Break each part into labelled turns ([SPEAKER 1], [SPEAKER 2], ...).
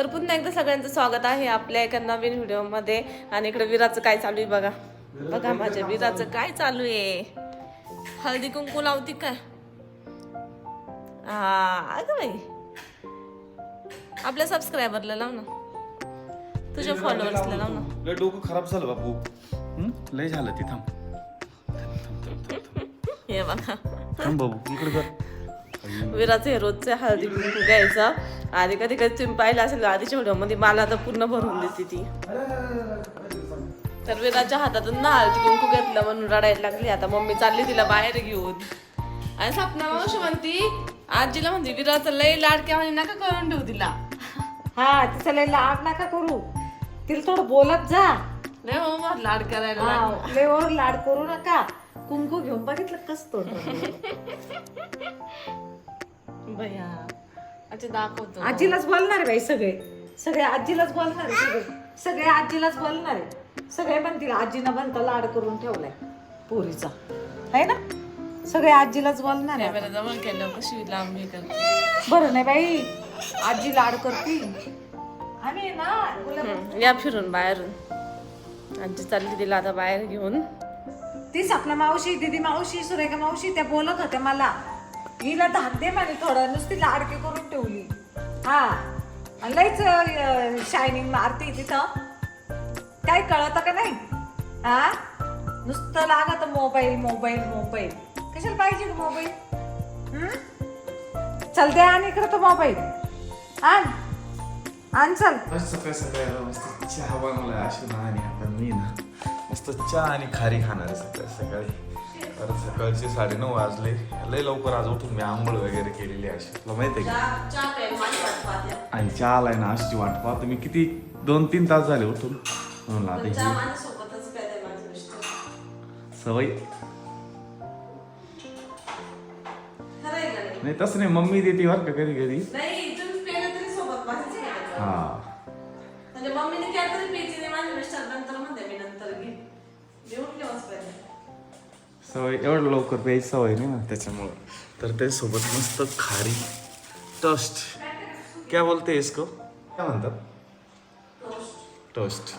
[SPEAKER 1] तर पुन्हा एकदा सगळ्यांचं स्वागत आहे आपल्या एका नवीन व्हिडिओमध्ये. आणि इकडे विराचं काय चालू आहे बघा. बघा माझ्या विराचं काय चालू आहे. हळदी कुंकू लावती काय हा अगं बाई. आपल्या सबस्क्रायबरला लाव ना. तुझ्या फॉलोअर्सला लाव ना.
[SPEAKER 2] लय डोकं खराब झालं बापू. हं? लय झालं ते थांब.
[SPEAKER 1] हे बघा.
[SPEAKER 2] थांब बाबू इकडे कर.
[SPEAKER 1] विराचं हे रोजचे हळदी कुंकू घ्यायचं. आणि कधी कधी तुम्ही पाहिलं असेल आधीच्या व्हिडिओमध्ये मला तर पूर्ण भरून देते ती. तर विराच्या हातातून ना हळदी कुंकू घेतलं म्हणून रडायला लागली. आता मम्मी चालली तिला बाहेर घेऊन. आणि सपना मावशी म्हणती आजीला म्हणते विराचं लय लाडक्या म्हणे नका करून ठेवू तिला.
[SPEAKER 3] हा तिचं लय लाड नका करू. तिला थोडं बोलत जा.
[SPEAKER 1] लय बा, लाड करायला.
[SPEAKER 3] लय ओव्हर लाड करू नका. कुंकू घेऊन बघितलं कस
[SPEAKER 1] अच्छा दाखवतो.
[SPEAKER 3] आजीलाच बोलणार बाई सगळे. सगळे आजीलाच बोलणार आहे सगळे. सगळे आजीलाच बोलणार आहे. सगळे म्हणतील आजीनं बनता लाड करून ठेवलाय पोरीचा. आहे ना? सगळे आजीलाच बोलणार आहे
[SPEAKER 1] कॅमेरा जवळ केलं कशी लांबी करते.
[SPEAKER 3] बरं नाही बाई आजी लाड करतील. आम्ही आहे ना गुलाब
[SPEAKER 1] या फिरून बाहेरून. आजी चालली तिला आता बाहेर घेऊन.
[SPEAKER 3] ती सपना मावशी दिदी मावशी सुरेखा मावशी त्या बोलत होत्या मला. हिला धाक दे म्हणे थोडं नुसती लाडकी करून ठेवली. हा. आणि लईच शायनिंग मारते तिथं. काय कळत का नाही? हा? नुसतं लागत मोबाईल मोबाईल मोबाईल कशाला पाहिजे मोबाईल चल दे आणि इकडे तो मोबाईल आण. आण चल.
[SPEAKER 2] सकाळ सकाळी मस्त चहा बनवलाय अशी ना आणि आता मी ना मस्त चहा आणि खारी खाणार सकाळी सकाळी. तर सकाळचे साडेनऊ वाजले. लय लवकर आज उठून मी आंघोळ वगैरे केलेली आहे. अशी तुला माहिती आहे का आणि चहा आलाय ना अशी वाट पाहतो. मी किती दोन तीन तास झाले उठून. म्हणून आता सवय. नाही? तसं नाही. मम्मी देते बरं का कधी कधी. हा. सवय एवढं लवकर प्यायची सवय नाही ना त्याच्यामुळं. तर त्याच्यासोबत मस्त खारी टोस्ट क्या बोलते इसको? काय म्हणतात? टोस्ट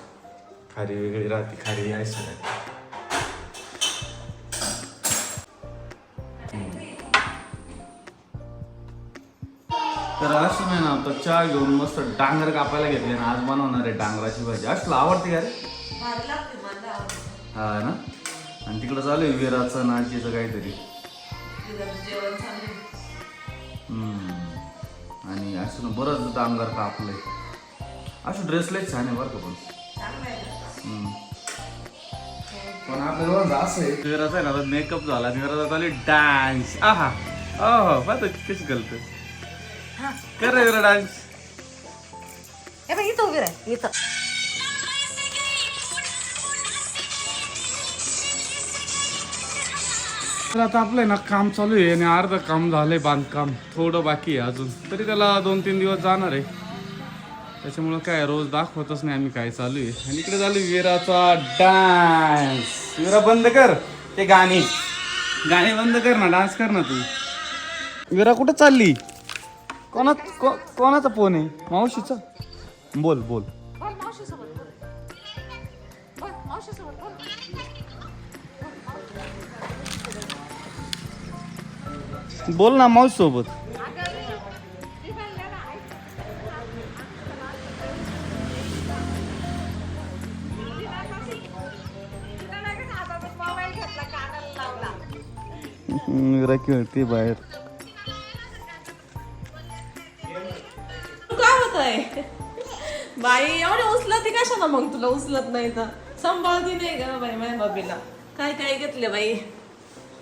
[SPEAKER 2] खारी वेगळी राहते खारी आहे तर असं नाही ना आता चहा घेऊन मस्त डांगर कापायला घेतले ना आज बनवणार आहे डांगराची भाजी. असलं आवडते का रे. हा ना? आणि तिकडं चालू आहे विराचं नाचीचं काहीतरी. हम्म. आणि असं ना बरंच डांगर कापलंय. असं ड्रेस लय छान आहे बरं का पण? हम्म. पण आपल्या दोघांचं असं आहे. विराचा आहे ना मेकअप झाला आणि विराचा चालू डान्स आहा. हो पाहतो कशी करतो कर रे विरा डान्स
[SPEAKER 3] हे बाई इथं उभी राह इथं.
[SPEAKER 2] तर आता आपलं आहे ना काम चालू आहे आणि अर्ध काम झालंय बांधकाम. थोडं बाकी आहे अजून. तरी त्याला दोन तीन दिवस जाणार आहे. त्याच्यामुळं काय रोज दाखवतच नाही आम्ही काय चालू आहे. आणि इकडे झाली आहे विराचा डान्स विरा बंद कर. ते गाणी. गाणी बंद कर ना डान्स कर ना तू. विरा कुठं चालली? कोणा को- कोणाचा फोन आहे? मावशीचा? बोल बोल.
[SPEAKER 3] बोल
[SPEAKER 2] ना मावशी सोबत. विरा खेळते बाहेर.
[SPEAKER 1] काय होत आहे बाई एवढे उचलत कशाला मग तुला? उचलत नाही तर. सांभाळती नाही का बाई माझ्या बाबीला. काय काय घेतले बाई?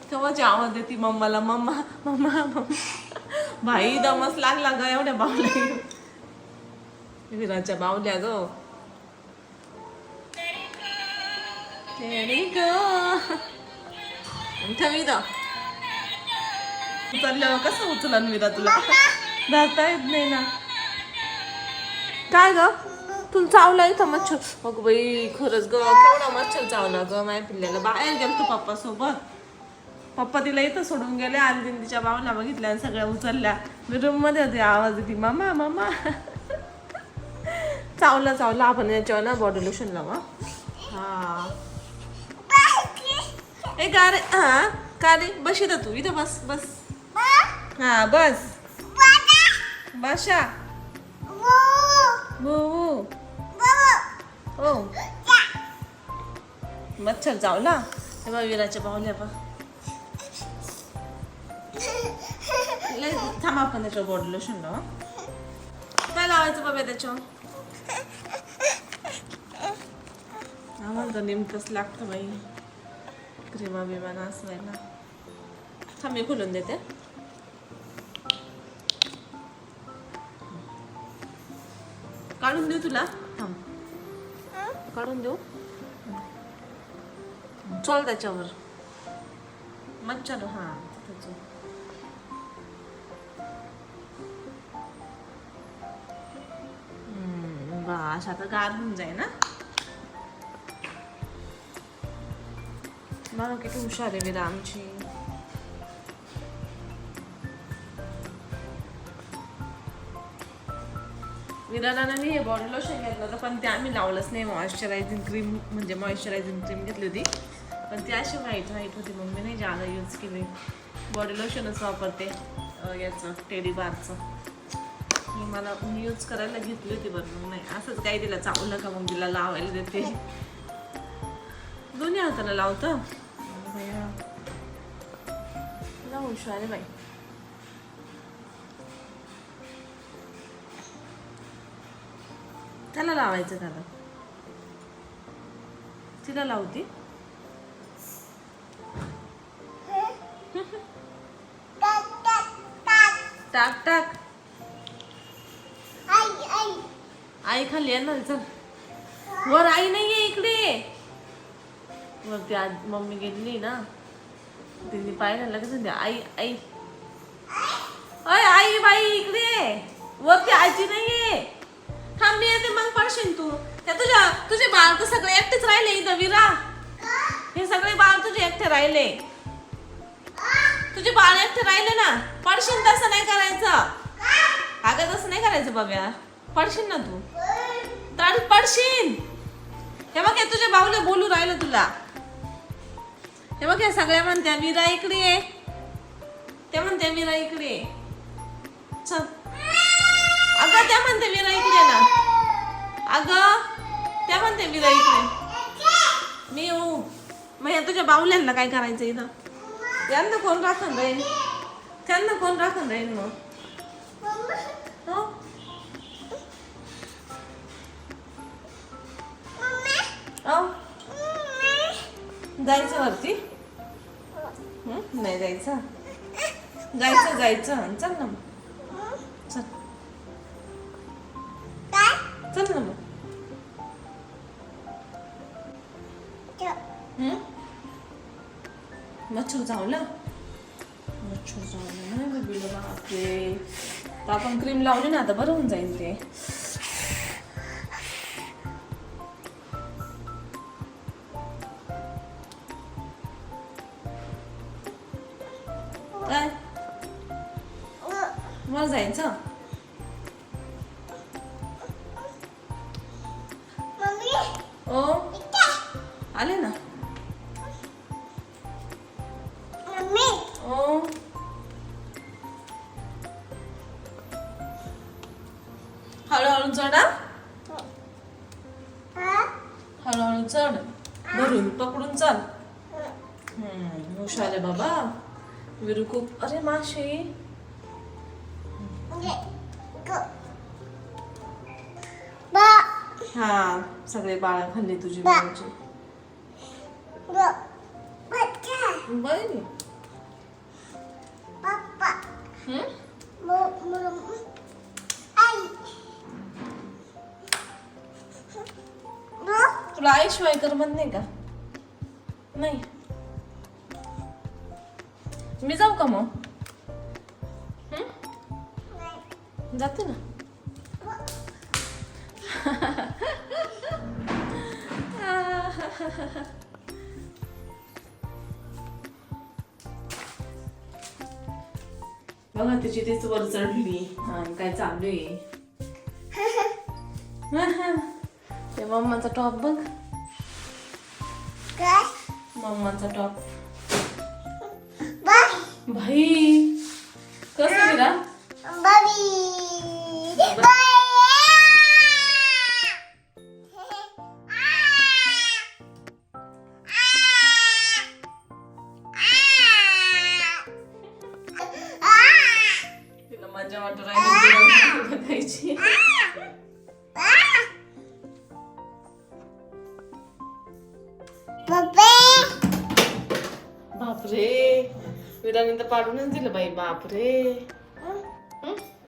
[SPEAKER 1] केव्हाची आवाज देते मम्माला मम्मा मम्मा मम्मा. भाई दमस लागला ग एवढ्या बावल्या. विराच्या बावल्या ग. ग. ठेवी उचलल्यावर कसं उचलन विरा तुला? धरता येत नाही ना. काय ग? तुला चावला इथं मच्छर? मग बाई खरंच ग केवढा मच्छर चावला ग. माझ्या पिल्ल्याला बाहेर गेल तू पप्पा सोबत पप्पा तिला इथं सोडून गेले आणि तिने तिच्या बावला बघितल्या आणि सगळ्या उचलल्या. मी रूममध्ये होते आवाज येते मामा मामा. चावला चावला आपण याच्यावर ना बॉडी लोशन लावा हा. ए का रे हा का रे बस इथं तू इथं बस बस. हा बस. बशा हो हो मच्छर चावला. हे बा विराच्या पाहुल्या बा लय थांबा आपण त्याच्यावर बॉडी लोशन लावा. काय लावायचं बाबा त्याच्यावर? आम्हाला तर नेमकंच लागतं बाई. क्रीमा बिमा नासवायला. थांब मी खोलून देते. काढून देऊ तुला? थांब. काढून देऊ? चल त्याच्यावर. मच्छर हां तिथं चल. आता गार होऊन जाईल ना? मला किती हुशार आहे वेदा आमची विराला मी हे बॉडी लोशन घेतलं होतं पण ते आम्ही लावलंच नाही मॉइश्चरायझिंग क्रीम म्हणजे मॉइश्चरायझिंग क्रीम घेतली होती. पण ती अशी व्हाईट व्हाईट होती मग मी नाही जादा यूज केली. बॉडी लोशनच वापरते याचं टेडी बारचं मी मला मी यूज करायला घेतली होती बरं मग नाही असंच काही तिला चावलं का मग तिला लावायला देते. दोन्ही हाताला लावतं? हुशार आहे बाई. त्याला लावायचं त्याला तिला लावती? टाक टाक. खाली ये ना चल. वर आई नाहीये इकडे. वरती आज मम्मी गेली ना तिने पाहिलं लगेच म्हणते, आई आई. अय आई बाई इकडे. वर ती आजी नाहीये. थांब मी येते मग पडशील तू. त्या तुझ्या तुझे बाळ तर सगळे एकटेच राहिले इथं विरा. हे सगळे बाळ तुझे एकटे राहिले. तुझे बाळ एकटे राहिले ना. पडशील तसं नाही करायचं. अगं तसं नाही करायचं बाब्या पडशील ना तू. तर पडशील. हे बघ हे तुझ्या भाऊला बोलू राहिलं तुला. हे बघ हे सगळ्या म्हणत्या मीरा इकडे ये. ते म्हणते मीरा इकडे ये. चल. अगं त्या म्हणते मीरा इकडे ना. अगं त्या म्हणते मीरा इकडे मी येऊ. मग या तुझ्या बाहुल्यांना काय करायचं इथं? यांना कोण राखून राहील? त्यांना कोण राखून राहील मग? जायचं वरती? नाही जायचं. जायचं जायचं. चल ना मग. चल. चल ना मग? मच्छर चावला मच्छर चावला नाही बापरे. तर आपण क्रीम लावली ना आता बरं होऊन जाईल ते. जायचं? ओ? आले ना. ओ? हळूहळू चढा हळूहळू चढ. धरून पकडून चाल. हम्म, हुशार आहे बाबा. विरू खूप अरे माशी हा सगळे बाळा खाल्ले तुझी हम्म? तुला आईशिवाय करमत नाही का? नाही. मी जाऊ का मग? हं? जाते ना. बघा तिची तीच वर चढली. हा काय चालू आहे मम्माचा टॉप बघ. मम्माचा टॉप भाई कसं विरा तिला मजा वाटू राहिली बघायची बापरे. विराने तर पाडूनच दिलं बाई बापरे.